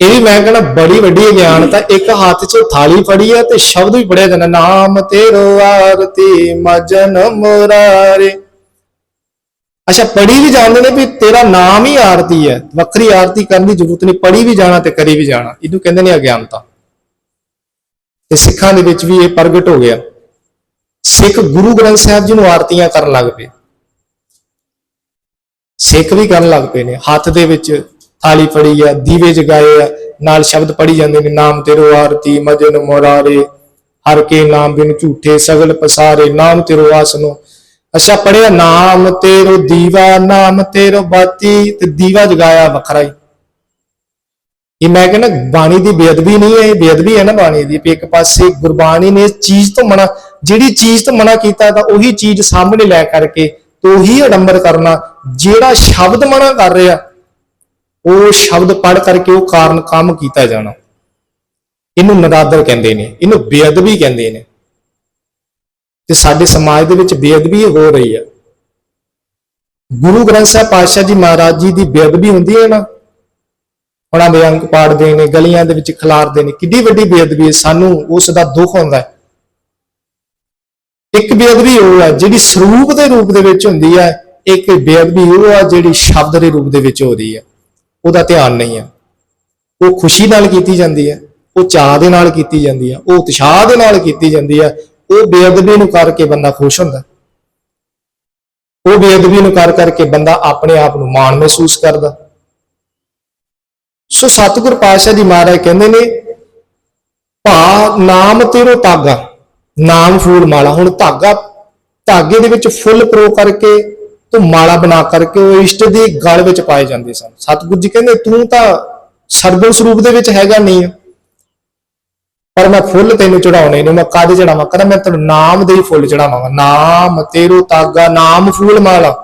ਇਹ ਵੀ ਮੈਂ ਕਹਿੰਦਾ ਬੜੀ ਵੱਡੀ ਗਿਆਨਤਾ ਇੱਕ ਹੱਥ 'ਚ ਥਾਲੀ ਫੜੀ ਆ ਤੇ ਸ਼ਬਦ ਵੀ ਪੜਿਆ ਜਾਂਦਾ, ਨਾਮ ਤੇਰੋ ਆਰਤੀ, ਮਜਨ ਮੁਰਾਰੇ। ਅੱਛਾ ਪੜੀ ਵੀ ਜਾਂਦੇ ਨੇ ਵੀ ਤੇਰਾ ਨਾਮ ਹੀ ਆਰਤੀ ਹੈ, ਵੱਖਰੀ ਆਰਤੀ ਕਰਨ ਦੀ ਜ਼ਰੂਰਤ ਨਹੀਂ ਪੜੀ ਵੀ ਜਾਣਾ ਤੇ ਕਰੀ ਵੀ ਜਾਣਾ, ਇਹਨੂੰ ਕਹਿੰਦੇ ਨੇ ਅਗਿਆਨਤਾ। ਤੇ ਸਿੱਖਾਂ ਦੇ ਵਿੱਚ ਵੀ ਇਹ ਪ੍ਰਗਟ ਹੋ ਗਿਆ। ਸਿੱਖ ਗੁਰੂ ਗ੍ਰੰਥ ਸਾਹਿਬ ਜੀ ਨੂੰ ਆਰਤੀਆਂ ਕਰਨ ਲੱਗ ਪਏ। ਸਿੱਖ ਵੀ ਕਰਨ ਲੱਗ ਪਏ ਨੇ, ਹੱਥ ਦੇ ਵਿੱਚ ਥਾਲੀ ਫੜੀ ਆ, ਦੀਵੇ ਜਗਾਏ ਆ, ਨਾਲ ਸ਼ਬਦ ਪੜੀ ਜਾਂਦੇ ਨੇ, ਨਾਮ ਤੇਰੋ ਆਰਤੀ, ਮਜਨ ਮੋਰਾਰੇ, ਹਰ ਕੇ ਨਾਮ ਬਿਨ ਝੂਠੇ, ਸਗਲ ਪਸਾਰੇ, ਨਾਮ ਤੇਰੋ ਆਸਨੋ। ਅੱਛਾ ਪੜਿਆ ਨਾਮ ਤੇਰੋ ਦੀਵਾ, ਨਾਮ ਤੇਰੋ ਬਾਤੀ, ਤੇ ਦੀਵਾ ਜਗਾਇਆ ਵੱਖਰਾ ਹੀ। ਇਹ ਮੈਂ ਕਹਿੰਦਾ, ਬਾਣੀ ਦੀ ਬੇਅਦਬੀ ਨਹੀਂ ਹੈ ਬੇਅਦਬੀ ਹੈ ਨਾ ਬਾਣੀ ਦੀ, ਵੀ ਇੱਕ ਪਾਸੇ ਗੁਰਬਾਣੀ ਨੇ ਚੀਜ਼ ਤੋਂ ਮਨਾ, ਜਿਹੜੀ ਚੀਜ਼ ਤੋਂ ਮਨਾ ਕੀਤਾ, ਤਾਂ ਉਹੀ ਚੀਜ਼ ਸਾਹਮਣੇ ਲੈ ਕਰਕੇ ਤੇ ਉਹੀ ਅਡੰਬਰ ਕਰਨਾ, ਜਿਹੜਾ ਸ਼ਬਦ ਮਨਾ ਕਰ ਰਿਹਾ ਉਹ ਸ਼ਬਦ ਪੜ ਕਰਕੇ ਉਹ ਕਾਰਨ ਕੰਮ ਕੀਤਾ ਜਾਣਾ। ਇਹਨੂੰ ਨਰਾਦਰ ਕਹਿੰਦੇ ਨੇ, ਇਹਨੂੰ ਬੇਅਦਬੀ ਕਹਿੰਦੇ ਨੇ। ਤੇ ਸਾਡੇ ਸਮਾਜ ਦੇ ਵਿੱਚ ਬੇਅਦਬੀ ਹੋ ਰਹੀ ਹੈ ਗੁਰੂ ਗ੍ਰੰਥ ਸਾਹਿਬ ਪਾਤਸ਼ਾਹ ਜੀ ਮਹਾਰਾਜ ਜੀ ਦੀ ਬੇਅਦਬੀ ਹੁੰਦੀ ਹੈ ਨਾ? ਉਹਨਾਂ ਦੇ ਅੰਕ ਪਾੜਦੇ ਨੇ, ਗਲੀਆਂ ਦੇ ਵਿੱਚ ਖਿਲਾਰਦੇ ਨੇ। ਕਿੱਡੀ ਵੱਡੀ ਬੇਅਦਬੀ ਹੈ, ਸਾਨੂੰ ਉਸ ਦਾ ਦੁੱਖ ਹੁੰਦਾ ਹੈ। ਇੱਕ ਬੇਅਦਬੀ ਉਹ ਹੈ ਜਿਹੜੀ ਸਰੂਪ ਦੇ ਰੂਪ ਦੇ ਵਿੱਚ ਹੁੰਦੀ ਹੈ, ਇੱਕ ਬੇਅਦਬੀ ਉਹ ਹੈ ਜਿਹੜੀ ਸ਼ਬਦ ਦੇ ਰੂਪ ਦੇ ਵਿੱਚ ਹੋ ਰਹੀ ਹੈ। ਉਹਦਾ ਧਿਆਨ ਨਹੀਂ ਹੈ। ਉਹ ਖੁਸ਼ੀ ਨਾਲ ਕੀਤੀ ਜਾਂਦੀ ਹੈ, ਉਹ ਚਾਹ ਦੇ ਨਾਲ ਕੀਤੀ ਜਾਂਦੀ ਹੈ, ਉਹ ਉਤਸ਼ਾਹ ਦੇ ਨਾਲ ਕੀਤੀ ਜਾਂਦੀ ਹੈ, ਉਹ ਬੇਅਦਬੀ ਨੂੰ ਕਰਕੇ ਬੰਦਾ ਖੁਸ਼ ਹੁੰਦਾ ਉਹ ਬੇਅਦਬੀ ਨੂੰ ਕਰ ਕਰਕੇ ਬੰਦਾ ਆਪਣੇ ਆਪ ਨੂੰ ਮਾਣ ਮਹਿਸੂਸ ਕਰਦਾ ਸੋ ਸਤਿਗੁਰ ਪਾਤਸ਼ਾਹ ਜੀ ਮਹਾਰਾਜ ਕਹਿੰਦੇ ਨੇ ਭਾ ਨਾਮ ਤੇਰੋ ਤਾਗਾ ਨਾਮ ਫੂਲ ਮਾਲਾ। ਹੁਣ ਧਾਗਾ, ਧਾਗੇ ਦੇ ਵਿੱਚ ਫੁੱਲ ਪਰੋ ਕਰਕੇ ਤੋਂ ਮਾਲਾ ਬਣਾ ਕਰਕੇ ਉਹ ਇਸ਼ਟ ਦੀ ਗਲ ਵਿੱਚ ਪਾਏ ਜਾਂਦੇ ਸਨ। ਸਤਿਗੁਰੂ ਜੀ ਕਹਿੰਦੇ, ਤੂੰ ਤਾਂ ਸਰਗੁਣ ਸਰੂਪ ਦੇ ਵਿੱਚ ਹੈਗਾ ਨਹੀਂ ਪਰ ਮੈਂ ਫੁੱਲ ਤੈਨੂੰ ਚੜਾਉਣੇ ਨੇ, ਮੈਂ ਕਦ ਚੜਾਵਾਂ ਕਹਿੰਦਾ, ਮੈਂ ਤੈਨੂੰ ਨਾਮ ਦੇ ਹੀ ਫੁੱਲ ਚੜਾਵਾਂਗਾ ਨਾਮ ਤੇਰੋ ਤਾਗਾ, ਨਾਮ ਫੂਲ ਮਾਲਾ।